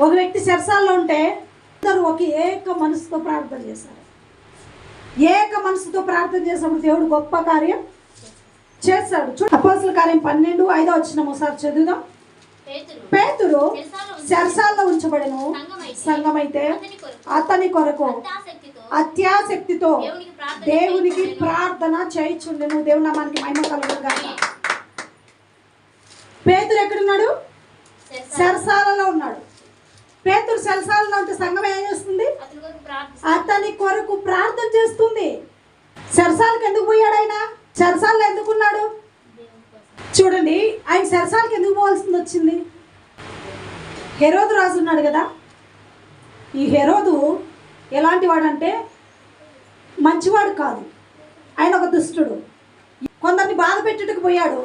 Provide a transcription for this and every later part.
ఒక వ్యక్తి చెరసాల్లో ఉంటే అందరూ ఒక ఏక మనసుతో ప్రార్థన చేశారు. ఏక మనసుతో ప్రార్థన చేసినప్పుడు దేవుడు గొప్ప కార్యం చేస్తాడు అపోసల కార్యం పన్నెండు ఐదో వచ్చిన ఒకసారి చదువుదాం. పేతురు చెరసాల్లో ఉంచబడను సంఘమైతే అతని కొరకు అత్యాసక్తితో దేవునికి ప్రార్థన చేయుచుండెను. దేవుని నామానికి మహిమ కలుగుగా పేతురు ఎక్కడున్నాడు? ఉన్నాడు పేతురు చెరసాలలో ఉంటే సంఘం ఏం చేస్తుంది? అతని కొరకు ప్రార్థన చేస్తుంది. సెరసాలకు ఎందుకు పోయాడు ఆయన? చెరసాలలో ఎందుకున్నాడు చూడండి ఆయన సెరసాలకు ఎందుకు పోవాల్సింది వచ్చింది? హెరోదు రాజు ఉన్నాడు కదా? ఈ హెరోదు ఎలాంటి వాడంటే మంచివాడు కాదు. ఆయన ఒక దుష్టుడు. కొందరిని బాధ పెట్టుటకు పోయాడు.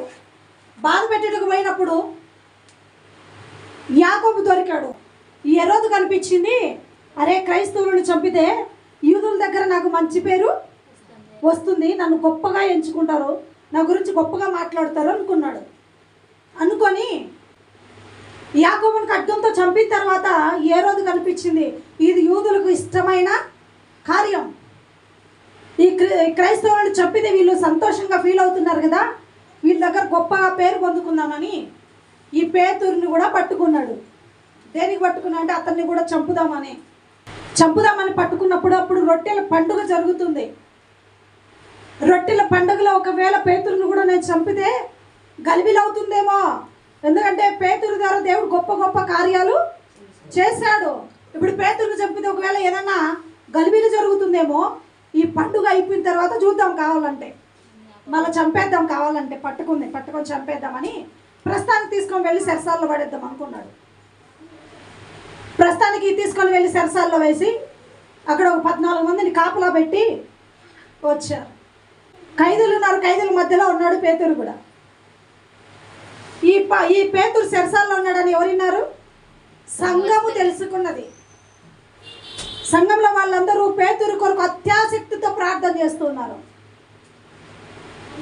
బాధ పెట్టుటకు పోయినప్పుడు యాకోబు దొరికాడు. ఈ ఎరోదు కనిపించింది. అరే క్రైస్తవులను చంపితే యూదుల దగ్గర నాకు మంచి పేరు వస్తుంది. నన్ను గొప్పగా ఎంచుకుంటారు. నా గురించి గొప్పగా మాట్లాడతారు అనుకున్నాడు. అనుకొని యాకోబుని ఖడ్గంతో చంపిన తర్వాత ఏ రోజు కనిపించింది. ఇది యూదులకు ఇష్టమైన కార్యం. ఈ క్రైస్తవులను చంపితే వీళ్ళు సంతోషంగా ఫీల్ అవుతున్నారు కదా. వీళ్ళ దగ్గర గొప్పగా పేరు పొందుకుందామని ఈ పేతురిని కూడా పట్టుకున్నాడు. దేనికి పట్టుకున్నా అంటే అతన్ని కూడా చంపుదామని. చంపుదామని పట్టుకున్నప్పుడు అప్పుడు రొట్టెల పండుగ జరుగుతుంది. రొట్టెల పండుగలో ఒకవేళ పేతురును కూడా నేను చంపితే గలిబిలవుతుందేమో. ఎందుకంటే పేతురు ద్వారా దేవుడు గొప్ప గొప్ప కార్యాలు చేశాడు. ఇప్పుడు పేతురుని చంపితే ఒకవేళ ఏదన్నా గలిబిలు జరుగుతుందేమో ఈ పండుగ అయిపోయిన తర్వాత చూద్దాం కావాలంటే. మళ్ళీ చంపేద్దాం కావాలంటే పట్టుకుంది పట్టుకొని చంపేద్దామని ప్రస్తుతానికి తీసుకొని వెళ్ళి సెరసాల్లో పడేద్దాం అనుకున్నాడు. ప్రస్తుతానికి తీసుకొని వెళ్ళి సెరసాల్లో వేసి అక్కడ ఒక పద్నాలుగు మందిని కాపలా పెట్టి వచ్చారు ఖైదులు ఉన్నారు ఖైదుల మధ్యలో ఉన్నాడు పేతురు కూడా. ఈ ఈ పేతురు సెరసాల్లో ఉన్నాడని ఎవరున్నారు? సంఘము తెలుసుకున్నది. సంఘంలో వాళ్ళందరూ పేతురు కొరకు అత్యాసక్తితో ప్రార్థన చేస్తున్నారు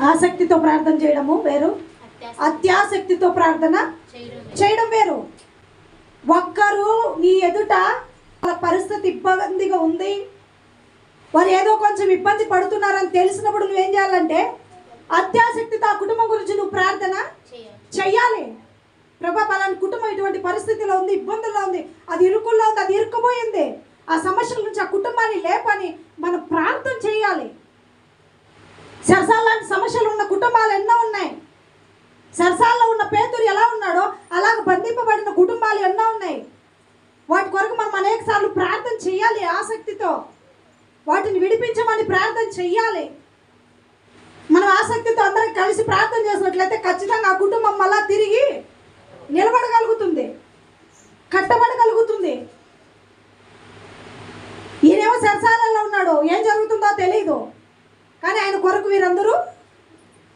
ఆసక్తితో ప్రార్థన చేయడము వేరు అత్యాస అత్యాసక్తితో ప్రార్థన చేయడం వేరు. ఒక్కరు నీ ఎదుట పరిస్థితి ఇబ్బందిగా ఉంది. వారు ఏదో కొంచెం ఇబ్బంది పడుతున్నారని తెలిసినప్పుడు నువ్వేం చేయాలంటే అత్యాసక్తితో ఆ కుటుంబం గురించి నువ్వు ప్రార్థన చేయాలి. చెయ్యాలి. ప్రభా పలాని కుటుంబం ఇటువంటి పరిస్థితిలో ఉంది ఇబ్బందుల్లో ఉంది అది ఇరుకుల్లో ఉంది అది ఇరుక్కుపోయింది. ఆ సమస్యల నుంచి ఆ కుటుంబాన్ని లేపని మనం ప్రార్థన చేయాలి సరసాల లాంటి సమస్యలు ఉన్న కుటుంబాలు ఎన్నో ఉన్నాయి. సరసాల్లో ఉన్న పేతురు ఎలా ఉన్నాడో అలాగ బంధింపబడిన కుటుంబాలు ఎన్నో ఉన్నాయి వాటి కొరకు మనం అనేక సార్లు ప్రార్థన చేయాలి ఆసక్తితో వాటిని విడిపించమని ప్రార్థన చెయ్యాలి. మనం ఆసక్తితో అందరం కలిసి ప్రార్థన చేసినట్లయితే ఖచ్చితంగా ఆ కుటుంబం మళ్ళా తిరిగి నిలబడగలుగుతుంది. కట్టబడగలుగుతుంది. ఈయనేమో సరసాలలో ఉన్నాడు. ఏం జరుగుతుందో తెలియదు కానీ ఆయన కొరకు వీరందరూ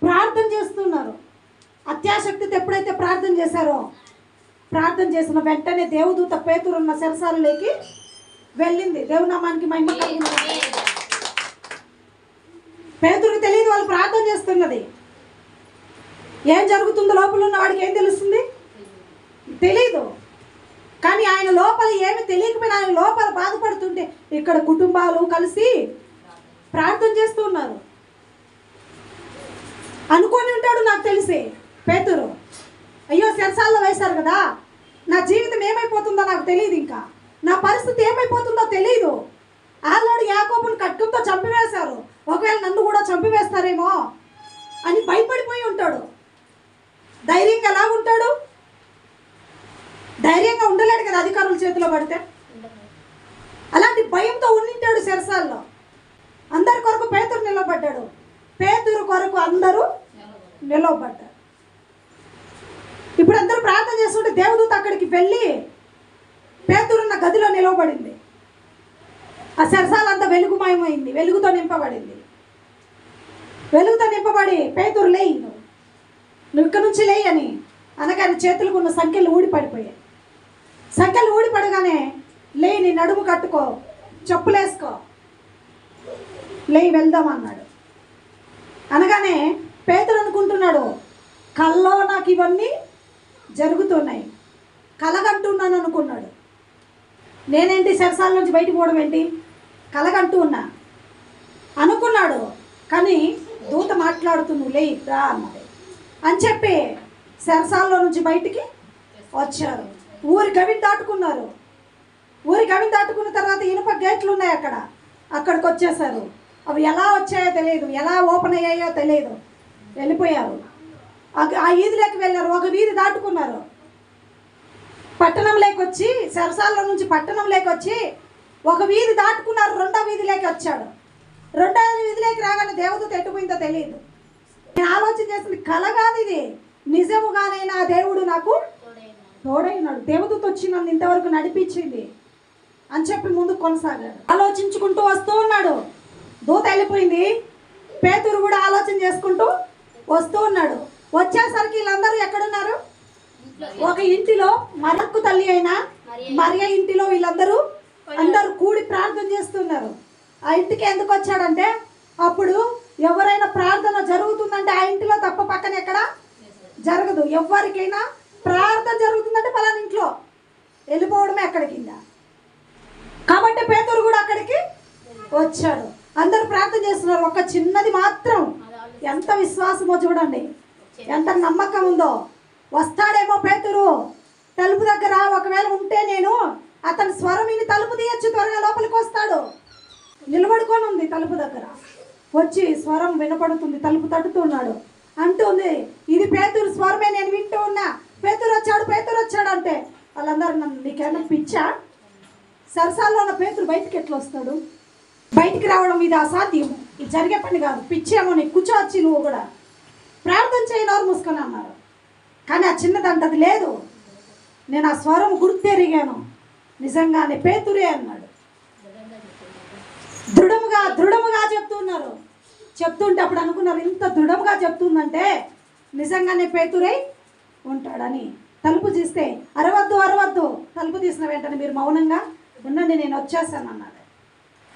ప్రార్థన చేస్తున్నారు. అత్యాసక్తితో ఎప్పుడైతే ప్రార్థన చేశారో ప్రార్థన చేసిన వెంటనే దేవదూత పేతురున్న శరసాలలోకి వెళ్ళింది. దేవునామానికి మహిమ కలిగింది. పేదరు తెలియదు వాళ్ళు ప్రార్థన చేస్తున్నది. ఏం జరుగుతుందో లోపల ఉన్న వాడికి ఏం తెలుస్తుంది? తెలీదు. కానీ ఆయన లోపల ఏమి తెలియకపోయినా ఆయన లోపల బాధపడుతుంటే ఇక్కడ కుటుంబాలు కలిసి ప్రార్థన చేస్తూ ఉన్నారు. అనుకొని ఉంటాడు నాకు తెలిసి పేతురు. అయ్యో సెరసాల్లో వేశారు కదా. నా జీవితం ఏమైపోతుందో నాకు తెలియదు ఇంకా. నా పరిస్థితి ఏమైపోతుందో తెలియదు ఆల్రెడీ యాకోబుని కట్టుతో చంపివేశారు. ఒకవేళ నన్ను కూడా చంపివేస్తారేమో అని భయపడిపోయి ఉంటాడు. ధైర్యంగా ఎలా ఉంటాడు? ధైర్యంగా ఉండలేడు కదా అధికారుల చేతిలో పడితే. అలాంటి భయంతో ఉండింటాడు శరసాల్లో. అందరి కొరకు పేతురు నిలబడ్డాడు. పేతురు కొరకు అందరూ నిలవబడ్డారు ఇప్పుడు అందరూ ప్రార్థన చేస్తుంటే దేవదూత అక్కడికి వెళ్ళి పేతురున్న గదిలో నిలవబడింది ఆ సెరసాలంతా వెలుగుమయమైంది. వెలుగుతో నింపబడింది. వెలుగుతో నింపబడి పేతురు లేయి నువ్వు నువ్వు ఇక్కడ నుంచి లేయి అని అనగానే చేతులకు ఉన్న సంఖ్యలు ఊడిపడిపోయాయి. సంఖ్యలు ఊడిపడగానే లేని లేయి నీ నడుము కట్టుకో చెప్పులేసుకో. లేయి వెళ్దాం అన్నాడు. అనగానే పేదలు అనుకుంటున్నాడు కల్లో నాకు ఇవన్నీ జరుగుతున్నాయి. కలగంటున్నాను అనుకున్నాడు. నేనేంటి సరసాల నుంచి బయటికి పోవడం ఏంటి? కలగంటూ ఉన్నాను అనుకున్నాడు కానీ దూత మాట్లాడుతుంది లే రా అన్నది అని చెప్పి సరసాల్లో నుంచి బయటికి వచ్చారు. ఊరి గవిని దాటుకున్నారు. ఊరి గవిని దాటుకున్న తర్వాత ఇనుప గేట్లు ఉన్నాయి అక్కడ. అక్కడికి వచ్చేసారు అవి ఎలా వచ్చాయో తెలియదు. ఎలా ఓపెన్ అయ్యాయో తెలియదు. వెళ్ళిపోయారు. ఆ- ఆ వీధిలోకి వెళ్ళారు. ఒక వీధి దాటుకున్నారు. పట్టణంలోకి వచ్చి సరసాల్లో నుంచి పట్టణంలోకి వచ్చి ఒక వీధి దాటుకున్నారు రెండో వీధిలోకి వచ్చాడు. రెండో వీధిలోకి రాగానే దేవదూత ఎట్టుపోయిందో తెలియదు. నేను ఆలోచన చేసింది కల కాదు ఇది. నిజముగానైనా దేవుడు నాకు తోడైనాడు. దేవదూత వచ్చి నన్ను ఇంతవరకు నడిపించింది అని చెప్పి ముందు కొనసాగాడు. ఆలోచించుకుంటూ వస్తూ ఉన్నాడు. దూత వెళ్ళిపోయింది. పేతురు కూడా ఆలోచన చేసుకుంటూ వస్తూ ఉన్నాడు. వచ్చేసరికి వీళ్ళందరూ ఎక్కడున్నారు? ఒక ఇంటిలో మరక్కు తల్లి అయినా మరియ ఇంటిలో వీళ్ళందరూ అందరూ కూడి ప్రార్థన చేస్తున్నారు. ఆ ఇంటికి ఎందుకు వచ్చాడంటే అప్పుడు ఎవరైనా ప్రార్థన జరుగుతుందంటే ఆ ఇంటిలో తప్ప పక్కన ఎక్కడ జరగదు. ఎవరికైనా ప్రార్థన జరుగుతుందంటే పలానా ఇంట్లో వెళ్ళిపోవడమే అక్కడికి కింద. కాబట్టి పేదరు కూడా అక్కడికి వచ్చాడు. అందరూ ప్రార్థన చేస్తున్నారు. ఒక చిన్నది మాత్రం. ఎంత విశ్వాసమో చూడండి. ఎంత నమ్మకం ఉందో. వస్తాడేమో పేతురు. తలుపు దగ్గర ఒకవేళ ఉంటే నేను అతని స్వరం విని తలుపు తీయచ్చు త్వరగా లోపలికి వస్తాడు. నిలబడుకొని ఉంది తలుపు దగ్గర. వచ్చి స్వరం వినపడుతుంది తలుపు తట్టుతున్నాడు అంటుంది ఇది పేతురు స్వరమే నేను వింటూ ఉన్నా. పేతురు వచ్చాడు పేతురు వచ్చాడు అంటే వాళ్ళందరూ నన్ను నీకేమన్నా పిచ్చా? సరసాల్లో ఉన్న పేతురు బయటికి ఎట్లా వస్తాడు? బయటికి రావడం ఇది అసాధ్యం. ఇది జరిగే పని కాదు. పిచ్చేమో నీకు కూర్చోవచ్చి నువ్వు కూడా. ప్రార్థన చేయనవారు మూసుకొని అన్నారు. కానీ ఆ చిన్నదంట అది లేదు. నేను ఆ స్వరం గుర్తెరిగాను. నిజంగానే పేతురే అన్నాడు. దృఢముగా దృఢముగా చెప్తున్నారు. చెప్తుంటే అప్పుడు అనుకున్నారు ఇంత దృఢముగా చెప్తుందంటే నిజంగానే పేతురై ఉంటాడని. తలుపు తీస్తే అరవద్దు అరవద్దు తలుపు తీసిన వెంటనే మీరు మౌనంగా ఉండండి నేను వచ్చేసాను అన్నాడు.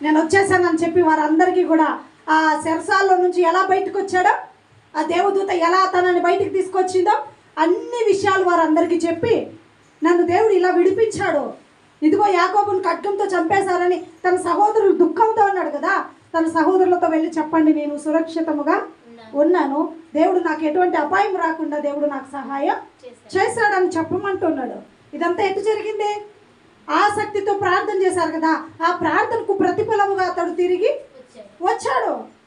నేను వచ్చేసానని చెప్పి వారందరికీ కూడా ఆ శరసాల్లో నుంచి ఎలా బయటకు వచ్చాడో ఆ దేవదూత ఎలా తనని బయటికి తీసుకొచ్చిందో అన్ని విషయాలు వారందరికీ చెప్పి నన్ను దేవుడు ఇలా విడిపించాడు. ఇదిగో యాకోబుని ఖడ్గంతో చంపేశారని తన సహోదరులు దుఃఖంతో ఉన్నాడు కదా. తన సహోదరులతో వెళ్ళి చెప్పండి నేను సురక్షితముగా ఉన్నాను. దేవుడు నాకు ఎటువంటి అపాయం రాకుండా దేవుడు నాకు సహాయం చేశాడు. చేశాడని చెప్పమంటున్నాడు. ఇదంతా ఎటు జరిగింది? ఆసక్తితో ప్రార్థన చేశారు కదా. ఆ ప్రార్థనకు ప్రతిఫలముగా అతడు తిరిగి వచ్చాడు.